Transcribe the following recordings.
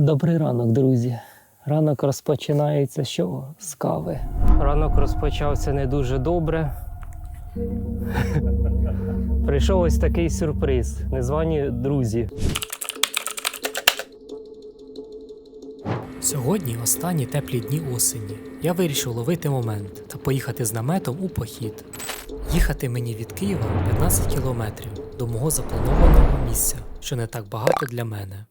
Добрий ранок, друзі. Ранок розпочинається з чого? З кави. Ранок розпочався не дуже добре. Прийшов ось такий сюрприз. Незвані друзі. Сьогодні останні теплі дні осені. Я вирішив ловити момент та поїхати з наметом у похід. Їхати мені від Києва 15 кілометрів до мого запланованого місця, що не так багато для мене.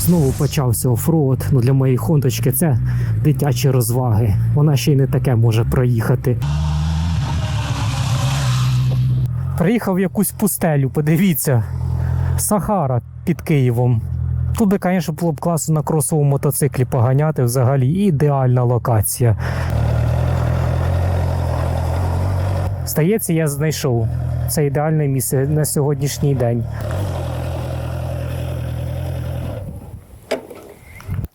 Знову почався офроуд. Ну для моєї хондочки це дитячі розваги. Вона ще й не таке може проїхати. Приїхав в якусь пустелю, подивіться. Сахара під Києвом. Тут би, звісно, було б класно на кросовому мотоциклі поганяти взагалі. Ідеальна локація. Здається, я знайшов. Це ідеальне місце на сьогоднішній день.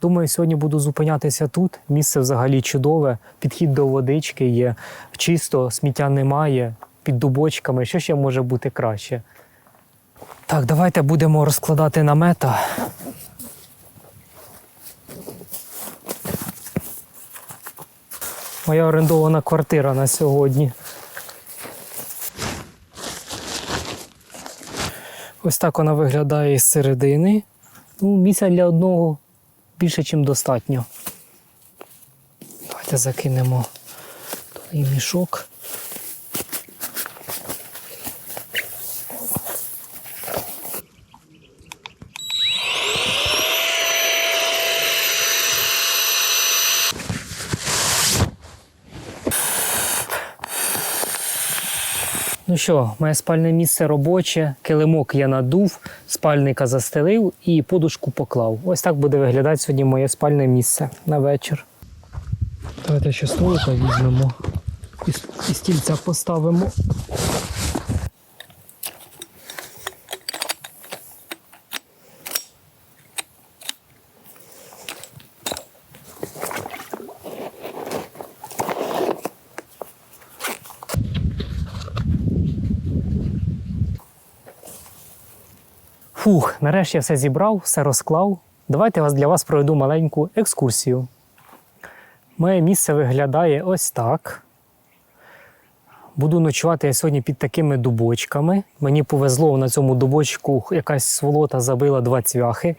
Думаю, сьогодні буду зупинятися тут. Місце взагалі чудове. Підхід до водички є. Чисто, сміття немає, під дубочками. Що ще може бути краще? Так, давайте будемо розкладати намета. Моя орендована квартира на сьогодні. Ось так вона виглядає із середини. Ну, місця для одного більше, ніж достатньо. Давайте закинемо той мішок. Ну що, моє спальне місце робоче, килимок я надув, спальника застелив і подушку поклав. Ось так буде виглядати сьогодні моє спальне місце на вечір. Давайте ще столика візьмемо і, стільця поставимо. Фух, нарешті я все зібрав, все розклав. Давайте я для вас проведу маленьку екскурсію. Моє місце виглядає ось так. Буду ночувати я сьогодні під такими дубочками. Мені повезло на цьому дубочку якась сволота забила два цвяхи.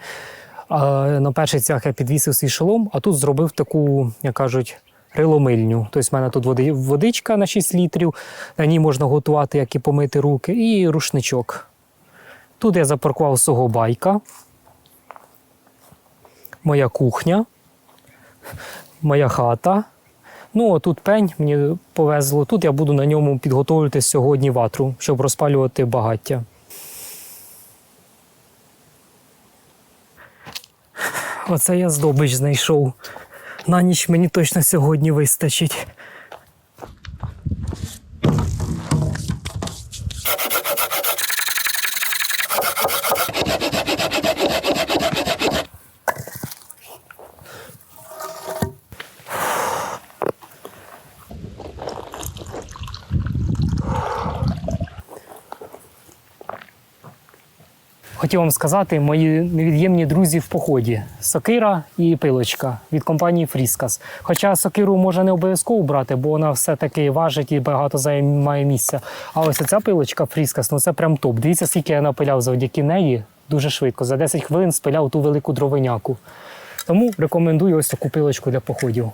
А на перший цвях я підвісив свій шолом, а тут зробив таку, як кажуть, риломильню. Тобто в мене тут води- водичка на 6 літрів, на ній можна готувати, як і помити руки, і рушничок. Тут я запаркував свого байка. Моя кухня, моя хата. Ну, а тут пень мені повезло. Тут я буду на ньому підготовлювати сьогодні ватру, щоб розпалювати багаття. Оце я здобич знайшов. На ніч мені точно сьогодні вистачить. Хотів вам сказати, мої невід'ємні друзі в поході: сокира і пилочка від компанії Фріскас. Хоча сокиру можна не обов'язково брати, бо вона все-таки важить і багато займає місця. А ось ця пилочка Фріскас, ну це прям топ. Дивіться, скільки я напиляв завдяки неї дуже швидко. За 10 хвилин спиляв ту велику дровиняку. Тому рекомендую ось таку пилочку для походів.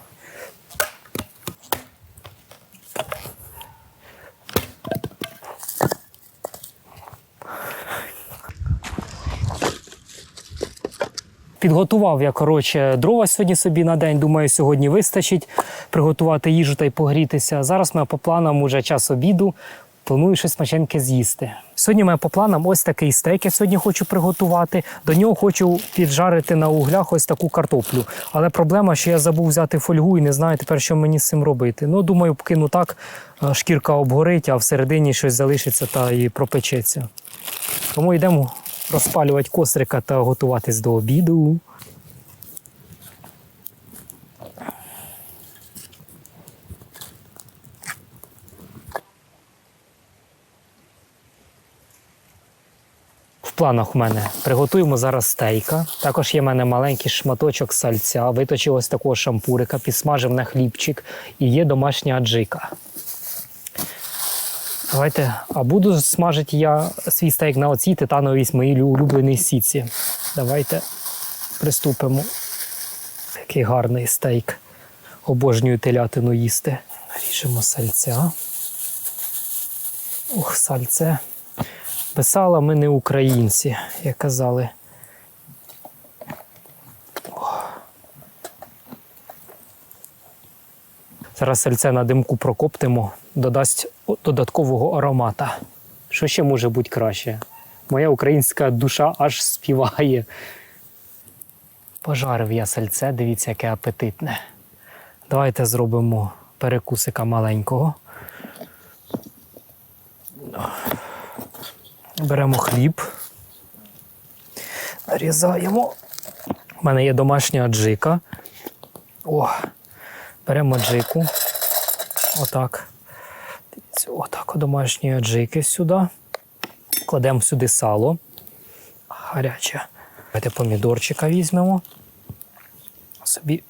Підготував я коротше дрова сьогодні собі на день. Думаю, сьогодні вистачить приготувати їжу та й погрітися. Зараз ми по планам уже час обіду. Планую щось смаченьке з'їсти. Сьогодні ми по планам ось такий стейк. Я сьогодні хочу приготувати. До нього хочу піджарити на углях ось таку картоплю. Але проблема, що я забув взяти фольгу і не знаю тепер, що мені з цим робити. Ну, думаю, кину так, е, шкірка обгорить, а всередині щось залишиться та і пропечеться. Тому йдемо розпалювати кострика та готуватись до обіду. В планах у мене приготуємо зараз стейка. Також є в мене маленький шматочок сальця, виточив ось такого шампурика, підсмажив на хлібчик і є домашня аджика. Давайте, а буду смажити я свій стейк на оцій титановій моїй улюбленій сіці. Давайте приступимо. Який гарний стейк. Обожнюю телятину їсти. Ріжемо сальця. Ох, сальце. Писала ми не українці, як казали. Зараз сальце на димку прокоптимо, додасть додаткового аромата. Що ще може бути краще? Моя українська душа аж співає. Пожарив я сальце, дивіться, яке апетитне. Давайте зробимо перекусика маленького. Беремо хліб, нарізаємо. У мене є домашня аджика. О, беремо аджику. Отак. Отак домашні аджики сюди. Кладемо сюди сало. Гаряче. Давайте помідорчика візьмемо. Собі.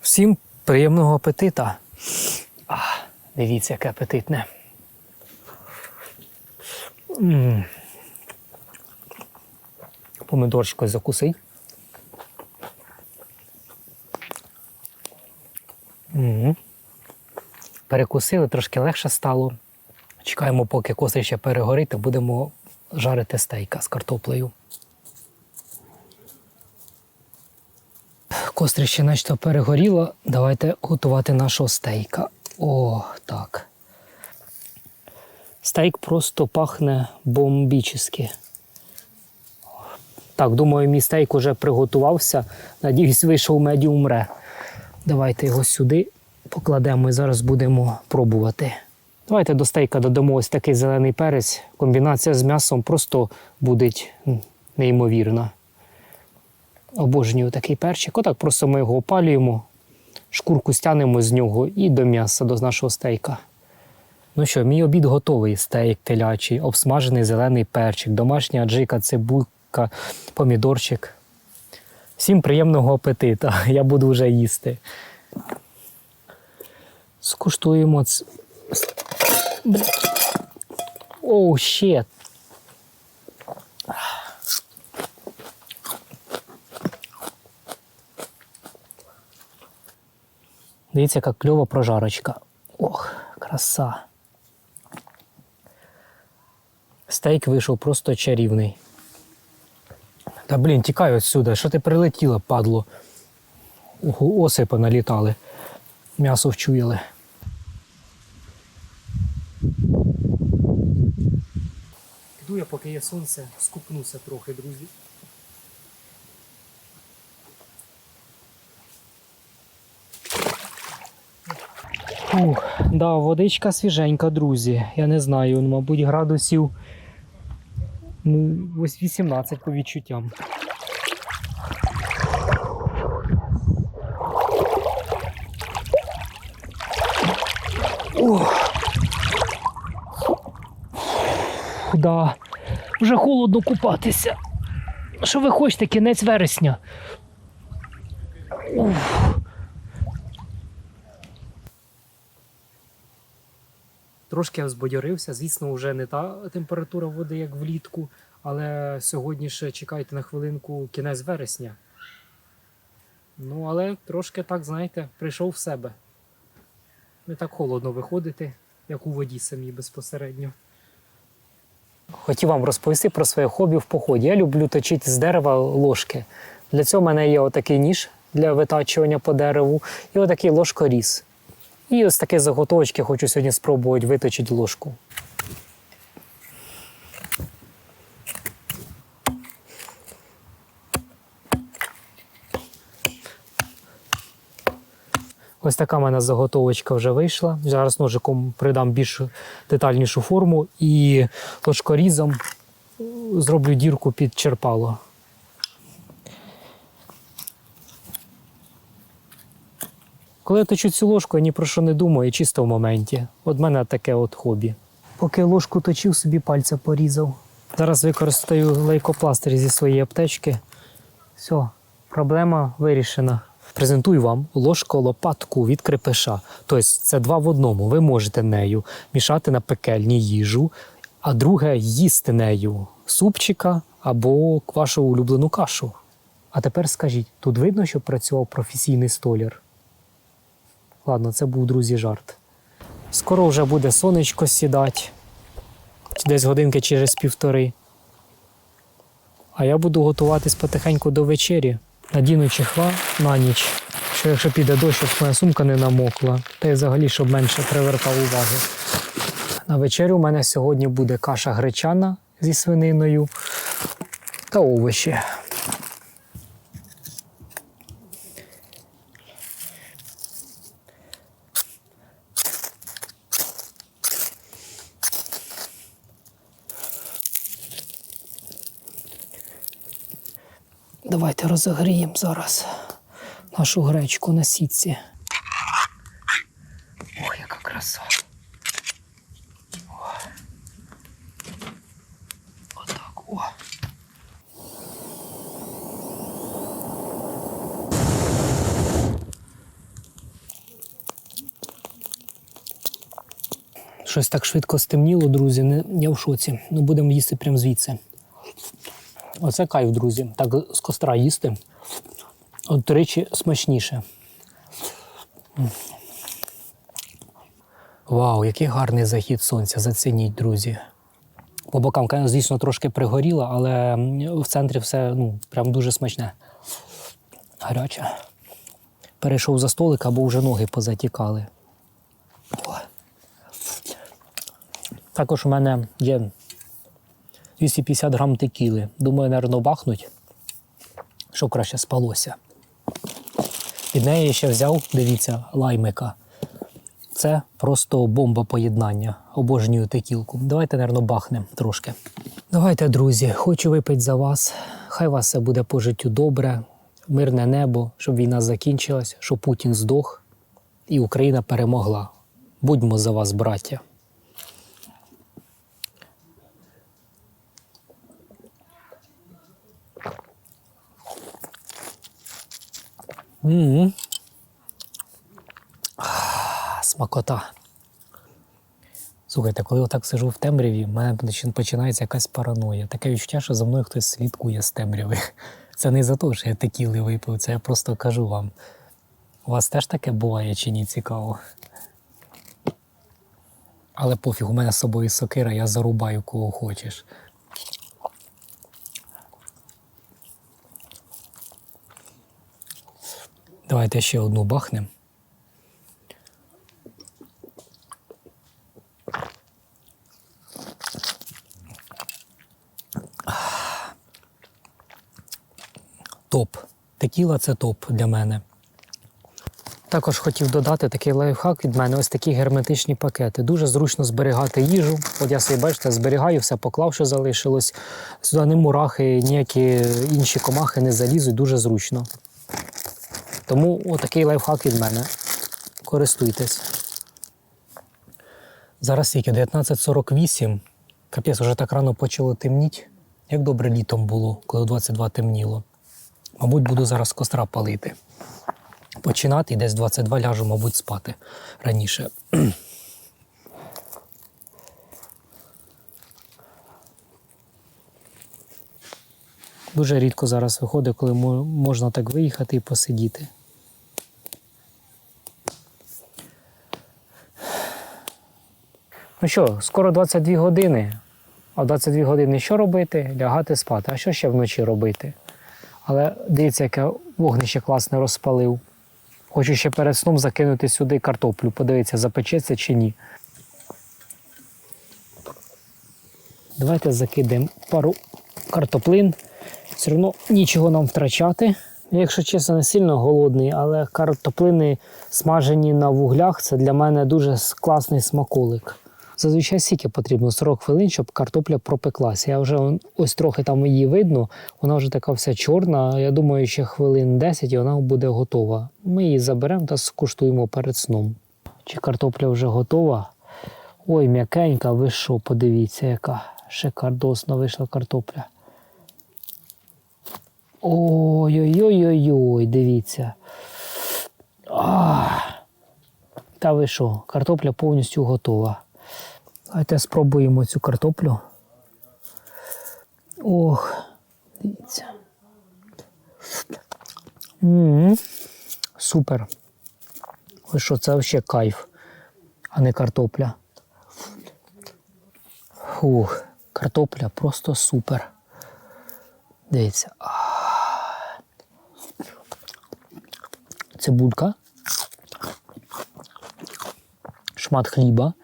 Всім приємного апетита. А, дивіться, яке апетитне. Помидорчикось закусить. Перекусили, трошки легше стало. Чекаємо, поки кострі ще перегорить, будемо жарити стейка з картоплею. Кострище наче перегоріло. Давайте готувати нашого стейка. О, так. Стейк просто пахне бомбічно. Так, думаю, мій стейк уже приготувався. Надіюсь, вийшов медіум ре. Давайте його сюди покладемо і зараз будемо пробувати. Давайте до стейка додамо ось такий зелений перець. Комбінація з м'ясом просто буде неймовірна. Обожнюю такий перчик. Отак просто ми його опалюємо, шкурку стянемо з нього і до м'яса, до нашого стейка. Ну що, мій обід готовий. Стейк телячий, обсмажений зелений перчик, домашня аджика, цибулька, помідорчик. Всім приємного апетита. Я буду вже їсти. Скуштуємо. ц- Бля. Оу, щет. Дивіться, яка кльова прожарочка. Ох, краса. Стейк вийшов просто чарівний. Та блін, тікай отсюди. Що ти прилетіла, падло? Ого, оси поналітали. М'ясо вчуяли. Піду я, поки є сонце, скупнуся трохи, друзі. Ух, да, водичка свіженька, друзі. Я не знаю, ну, мабуть, градусів ну, ось 18 по відчуттям. Ух. Да, вже холодно купатися. Що ви хочете, кінець вересня? Уф. Трошки я взбадьорився. Звісно, вже не та температура води, як влітку, але сьогодні ще чекайте на хвилинку кінець вересня. Ну, але трошки так, знаєте, прийшов в себе. Не так холодно виходити, як у воді самій безпосередньо. Хотів вам розповісти про своє хобі в поході. Я люблю точити з дерева ложки. Для цього в мене є отакий ніж для витачування по дереву і отакий ложкоріз. І ось такі заготовочки хочу сьогодні спробувати виточити ложку. Ось така в мене заготовочка вже вийшла. Зараз ножиком придам більш детальнішу форму і ложкорізом зроблю дірку під черпало. Коли я точу цю ложку, я ні про що не думаю, чисто в моменті. От в мене таке от хобі. Поки ложку точив, собі пальця порізав. Зараз використаю лейкопластир зі своєї аптечки. Все, проблема вирішена. Презентую вам ложку-лопатку від крепиша. Тобто це два в одному. Ви можете нею мішати на пекельні їжу, а друге їсти нею супчика або вашу улюблену кашу. А тепер скажіть, тут видно, що працював професійний столяр? Ладно, це був друзі жарт. Скоро вже буде сонечко сідати, десь годинки через півтори. А я буду готуватись потихеньку до вечері. Надіну чехла на ніч, що якщо піде дощ, щоб моя сумка не намокла, та й взагалі, щоб менше привертав уваги. На вечерю у мене сьогодні буде каша гречана зі свининою та овочі. Давайте розогріємо зараз нашу гречку на сітці. Ох, яка краса. Отак, о. Щось так швидко стемніло, друзі. Я в шоці. Ну, будемо їсти прямо звідси. Оце кайф, друзі. Так з костра їсти. От тричі смачніше. Вау, який гарний захід сонця. Зацініть, друзі. По бокам, звісно, трошки пригоріло, але в центрі все ну, прям дуже смачне. Гаряче. Перейшов за столик, або вже ноги позатікали. Також у мене є 250 грам текіли. Думаю, наверно, бахнуть, щоб краще спалося. Від неї я ще взяв, дивіться, лаймика. Це просто бомба поєднання. Обожнюю текілку. Давайте, наверно, бахнемо трошки. Давайте, друзі, хочу випити за вас. Хай вас все буде по життю добре, мирне небо, щоб війна закінчилась, щоб Путін здох і Україна перемогла. Будьмо за вас, браття. М Смакота. Слухайте, коли я так сижу в темряві, в мене починається якась параноя. Таке відчуття, що за мною хтось слідкує з темряви. Це не за те, що я текіли випив, це я просто кажу вам. У вас теж таке буває чи ні цікаво? Але пофіг, у мене з собою сокира, я зарубаю кого хочеш. Давайте ще одну бахнем. Топ. Текіла це топ для мене. Також хотів додати такий лайфхак від мене. Ось такі герметичні пакети. Дуже зручно зберігати їжу. От я собі, бачите, зберігаю, все поклав, що залишилось. Сюди ні мурахи, ніякі інші комахи не залізуть, дуже зручно. Тому отакий лайфхак від мене. Користуйтесь. Зараз скільки? 19.48. Капець, вже так рано почало темніть. Як добре літом було, коли 22 темніло. Мабуть, буду зараз костра палити. Починати і десь 22 ляжу, мабуть, спати раніше. Дуже рідко зараз виходить, коли можна так виїхати і посидіти. Ну що, скоро 22 години. А в 22 години що робити? Лягати спати. А що ще вночі робити? Але дивіться, яке вогнище класне розпалив. Хочу ще перед сном закинути сюди картоплю, подивитися, запечеться чи ні. Давайте закидаємо пару картоплин. Все одно нічого нам втрачати. Якщо чесно, не сильно голодний, але картоплини смажені на вуглях це для мене дуже класний смаколик. Зазвичай скільки потрібно 40 хвилин, щоб картопля пропеклася. Я вже ось трохи там її видно, вона вже така вся чорна. Я думаю, ще хвилин 10 і вона буде готова. Ми її заберемо та скуштуємо перед сном. Чи картопля вже готова? Ой, м'якенька, ви що, подивіться, яка шикардосно вийшла картопля. Ой-ой-ой-ой-ой, дивіться. А, та ви що, картопля повністю готова. Давайте спробуємо цю картоплю. Ох, дивіться. м Супер. Ви що, це взагалі кайф, а не картопля. Фух, картопля просто супер. Дивіться. Цибулька. Шмат хліба.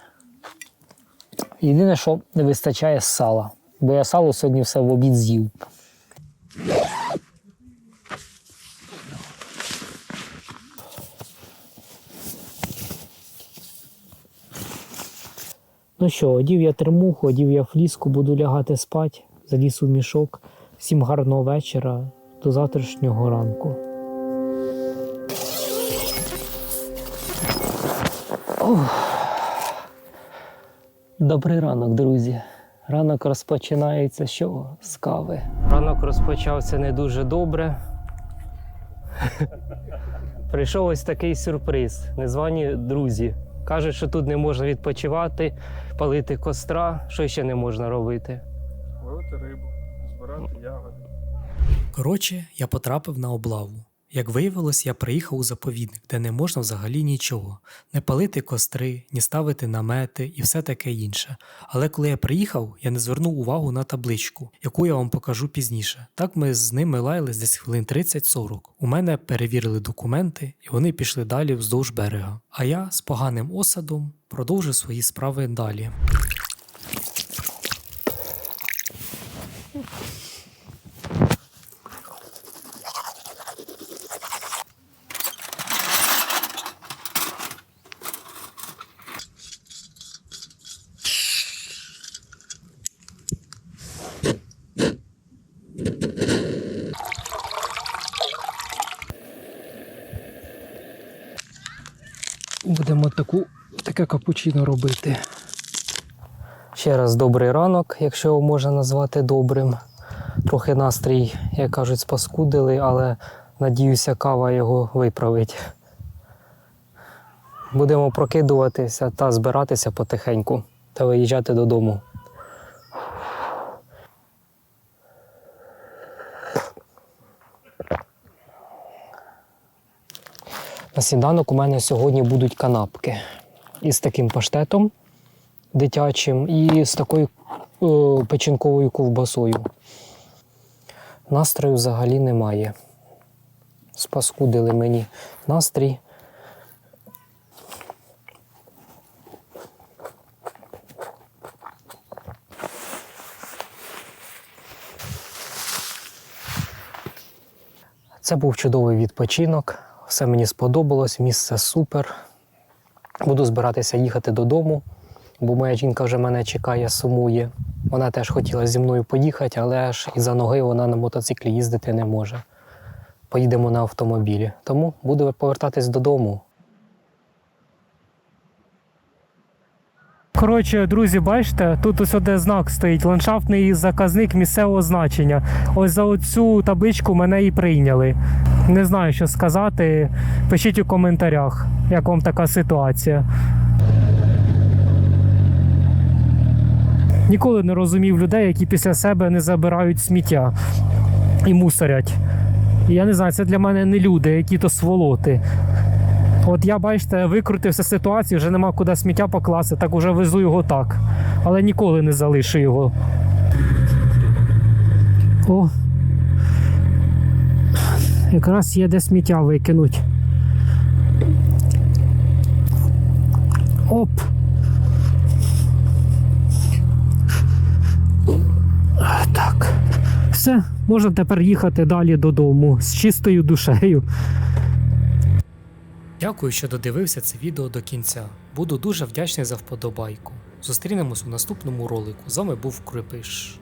Єдине, що не вистачає сала. Бо я сало сьогодні все в обід з'їв. Ну що, одів я термуху, одів я фліску, буду лягати спать, заліз у мішок. Всім гарного вечора, до завтрашнього ранку. Добрий ранок, друзі. Ранок розпочинається чого? З кави. Ранок розпочався не дуже добре. Прийшов ось такий сюрприз. Незвані друзі. Кажуть, що тут не можна відпочивати, палити костра, що ще не можна робити. ловити рибу, збирати ягоди. Коротше, я потрапив на облаву. Як виявилось, я приїхав у заповідник, де не можна взагалі нічого: не палити костри, ні ставити намети і все таке інше. Але коли я приїхав, я не звернув увагу на табличку, яку я вам покажу пізніше. Так ми з ними лаялись десь хвилин 30-40. У мене перевірили документи, і вони пішли далі вздовж берега. А я з поганим осадом продовжив свої справи далі. Будемо таку, таке капучино робити. Ще раз добрий ранок, якщо його можна назвати добрим. Трохи настрій, як кажуть, спаскудили, але надіюся, кава його виправить. Будемо прокидуватися та збиратися потихеньку та виїжджати додому. На сніданок у мене сьогодні будуть канапки із таким паштетом дитячим і з такою е, печінковою ковбасою. Настрою взагалі немає. Спаскудили мені настрій. Це був чудовий відпочинок. Все мені сподобалось, місце супер. Буду збиратися їхати додому, бо моя жінка вже мене чекає, сумує. Вона теж хотіла зі мною поїхати, але ж із-за ноги вона на мотоциклі їздити не може. Поїдемо на автомобілі. Тому буду повертатись додому. Коротше, друзі, бачите, тут ось де знак стоїть ландшафтний заказник місцевого значення. Ось за оцю табличку мене і прийняли. Не знаю, що сказати. Пишіть у коментарях, як вам така ситуація. Ніколи не розумів людей, які після себе не забирають сміття і мусорять. Я не знаю, це для мене не люди, які то сволоти. От я, бачите, викрутився з ситуації, вже нема куди сміття покласти, так уже везу його так. Але ніколи не залишу його. О. Якраз є де сміття викинуть. Оп. Так. Все, можна тепер їхати далі додому з чистою душею. Дякую, що додивився це відео до кінця. Буду дуже вдячний за вподобайку. Зустрінемось у наступному ролику. З вами був Крипиш.